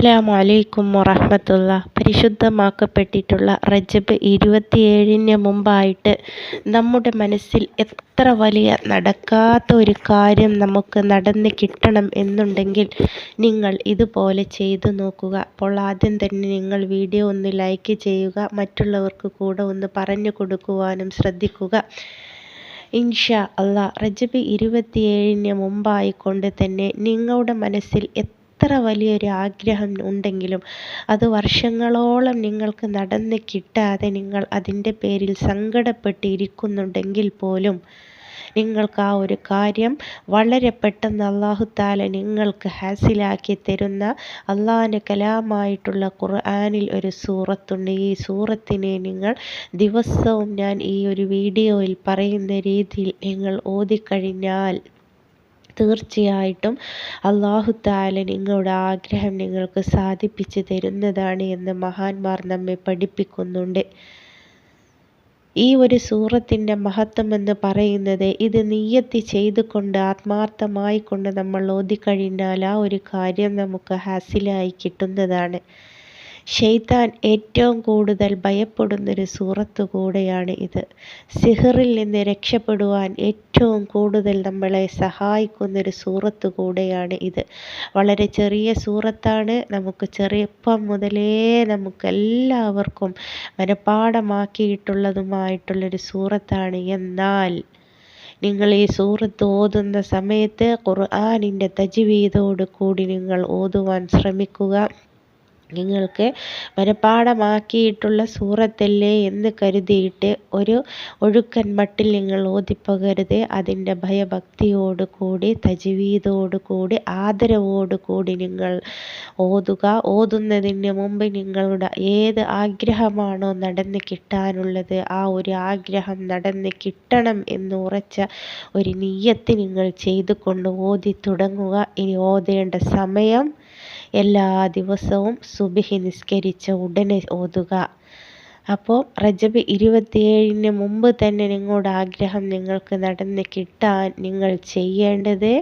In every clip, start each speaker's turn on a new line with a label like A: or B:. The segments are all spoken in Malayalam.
A: അസ്സലാമു അലൈക്കും വറഹമത്തുള്ള. പരിശുദ്ധമാക്കപ്പെട്ടിട്ടുള്ള റജബ് ഇരുപത്തിയേഴിന് മുമ്പായിട്ട് നമ്മുടെ മനസ്സിൽ എത്ര വലിയ നടക്കാത്ത ഒരു കാര്യം നമുക്ക് നടന്ന് കിട്ടണം എന്നുണ്ടെങ്കിൽ നിങ്ങൾ ഇതുപോലെ ചെയ്തു നോക്കുക. അപ്പോൾ ആദ്യം തന്നെ നിങ്ങൾ വീഡിയോ ഒന്ന് ലൈക്ക് ചെയ്യുക മറ്റുള്ളവർക്ക് കൂടെ ഒന്ന് പറഞ്ഞു കൊടുക്കുവാനും ശ്രദ്ധിക്കുക. ഇൻഷാ അള്ളാ റജബ് ഇരുപത്തിയേഴിന് മുമ്പായിക്കൊണ്ട് തന്നെ നിങ്ങളുടെ മനസ്സിൽ എത്ര വലിയൊരു ആഗ്രഹം ഉണ്ടെങ്കിലും അത് വർഷങ്ങളോളം നിങ്ങൾക്ക് നടന്ന് കിട്ടാതെ നിങ്ങൾ അതിന്റെ പേരിൽ സങ്കടപ്പെട്ടിരിക്കുന്നുണ്ടെങ്കിൽ പോലും നിങ്ങൾക്ക് ആ ഒരു കാര്യം വളരെ പെട്ടെന്ന് അള്ളാഹു താല നിങ്ങൾക്ക് ഹാസിലാക്കി തരുന്ന അള്ളാഹിന്റെ കലാമായിട്ടുള്ള ഖുർആാനിൽ ഒരു സൂറത്തുണ്ട്. ഈ സൂറത്തിനെ നിങ്ങൾ ദിവസവും ഞാൻ ഈ ഒരു വീഡിയോയിൽ പറയുന്ന രീതിയിൽ നിങ്ങൾ ഓതിക്കഴിഞ്ഞാൽ തീർച്ചയായിട്ടും അള്ളാഹു താല നിങ്ങളുടെ ആഗ്രഹം നിങ്ങൾക്ക് സാധിപ്പിച്ചു തരുന്നതാണ് എന്ന് മഹാന്മാർ നമ്മെ പഠിപ്പിക്കുന്നുണ്ട്. ഈ ഒരു സൂറത്തിന്റെ മഹത്വം എന്ന് പറയുന്നത് ഇത് നീയത്തി ചെയ്തുകൊണ്ട് ആത്മാർത്ഥമായി കൊണ്ട് നമ്മൾ ഓതിക്കഴിഞ്ഞാൽ ആ ഒരു കാര്യം നമുക്ക് ഹാസിലായി കിട്ടുന്നതാണ്. ഷെയ്ത്താൻ ഏറ്റവും കൂടുതൽ ഭയപ്പെടുന്നൊരു സൂറത്തു കൂടെയാണ് ഇത്. സിഹറിൽ നിന്ന് രക്ഷപ്പെടുവാൻ ഏറ്റവും കൂടുതൽ നമ്മളെ സഹായിക്കുന്നൊരു സൂറത്തു കൂടെയാണ് ഇത്. വളരെ ചെറിയ സൂറത്താണ്. നമുക്ക് ചെറിയപ്പം മുതലേ നമുക്ക് എല്ലാവർക്കും മനഃപ്പാടമാക്കിയിട്ടുള്ളതുമായിട്ടുള്ളൊരു സൂറത്താണ്. എന്നാൽ നിങ്ങൾ ഈ സൂറത്ത് ഓതുന്ന സമയത്ത് ഖുർആാനിന്റെ തജ്വീദോട് കൂടി നിങ്ങൾ ഓതുവാൻ ശ്രമിക്കുക. നിങ്ങൾക്ക് മനഃപ്പാഠമാക്കിയിട്ടുള്ള സൂറത്തല്ലേ എന്ന് കരുതിയിട്ട് ഒരു ഒഴുക്കൻ മട്ടിൽ നിങ്ങൾ ഓതിപ്പകരുത്. അതിന്റെ ഭയഭക്തിയോടുകൂടി കൂടി ആദരവോടുകൂടി കൂടി ആദരവോട് കൂടി നിങ്ങൾ ഓതുക. ഓതുന്നതിന് മുമ്പ് നിങ്ങളുടെ ഏത് ആഗ്രഹമാണോ നടന്ന് കിട്ടാനുള്ളത് ആ ഒരു ആഗ്രഹം നടന്ന് കിട്ടണം എന്ന് ഉറച്ച ഒരു നീയത്ത് നിങ്ങൾ ചെയ്തുകൊണ്ട് ഓതി തുടങ്ങുക. ഇനി ഓതേണ്ട സമയം എല്ലാ ദിവസവും സുബിഹി നിസ്കരിച്ച ഉടനെ ഓതുക. അപ്പോൾ റജബ് ഇരുപത്തിയേഴിന് മുമ്പ് തന്നെ നിങ്ങളുടെ ആഗ്രഹം നിങ്ങൾക്ക് നടന്ന് കിട്ടാൻ നിങ്ങൾ ചെയ്യേണ്ടത്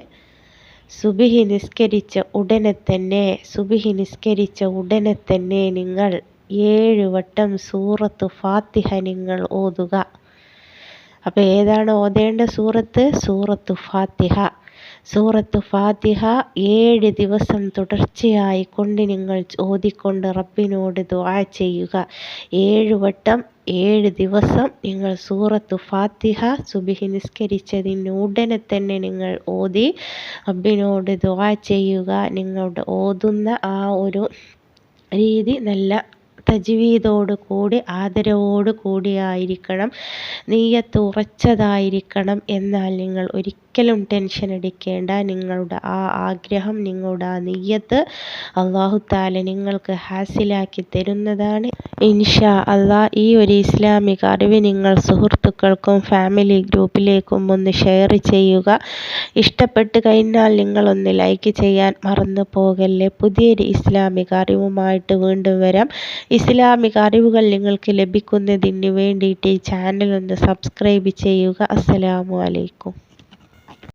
A: സുബിഹി നിസ്കരിച്ച ഉടനെ തന്നെ സുബിഹി നിസ്കരിച്ച ഉടനെ തന്നെ നിങ്ങൾ ഏഴ് വട്ടം സൂറത്ത് ഫാത്തിഹ നിങ്ങൾ ഓതുക. അപ്പോൾ ഏതാണ് ഓതേണ്ട സൂറത്ത്? സൂറത്ത് ഫാത്തിഹ. സൂറത്ത് ഫാത്തിഹ ഏഴ് ദിവസം തുടർച്ചയായി കൊണ്ട് നിങ്ങൾ ഓതിക്കൊണ്ട് റബ്ബിനോട് ദുആ ചെയ്യുക. ഏഴ് വട്ടം ഏഴ് ദിവസം നിങ്ങൾ സൂറത്ത് ഫാത്തിഹ സുബിഹി നിസ്കരിച്ചതിന് ഉടനെ തന്നെ നിങ്ങൾ ഓതി റബ്ബിനോട് ദുആ ചെയ്യുക. നിങ്ങളുടെ ഓതുന്ന ആ ഒരു രീതി നല്ല തജ്വീദോട് കൂടി ആദരവോട് കൂടിയായിരിക്കണം നീയത്ത് ഉറച്ചതായിരിക്കണം. എന്നാൽ നിങ്ങൾ ഒരിക്കലും ടെൻഷൻ അടിക്കേണ്ട. നിങ്ങളുടെ ആ ആഗ്രഹം നിങ്ങളുടെ ആ നെയ്യത്ത് അള്ളാഹുത്താല നിങ്ങൾക്ക് ഹാസിലാക്കി തരുന്നതാണ്. ഇൻഷാ അള്ളാ ഈ ഒരു ഇസ്ലാമിക അറിവ് നിങ്ങൾ സുഹൃത്തുക്കൾക്കും ഫാമിലി ഗ്രൂപ്പിലേക്കും ഒന്ന് ഷെയർ ചെയ്യുക. ഇഷ്ടപ്പെട്ട് കഴിഞ്ഞാൽ നിങ്ങളൊന്ന് ലൈക്ക് ചെയ്യാൻ മറന്നു പോകല്ലേ. പുതിയൊരു ഇസ്ലാമിക അറിവുമായിട്ട് വീണ്ടും വരാം. ഇസ്ലാമിക അറിവുകൾ നിങ്ങൾക്ക് ലഭിക്കുന്നതിന് വേണ്ടിയിട്ട് ഈ ചാനൽ ഒന്ന് സബ്സ്ക്രൈബ് ചെയ്യുക. അസ്സലാമു അലൈക്കും.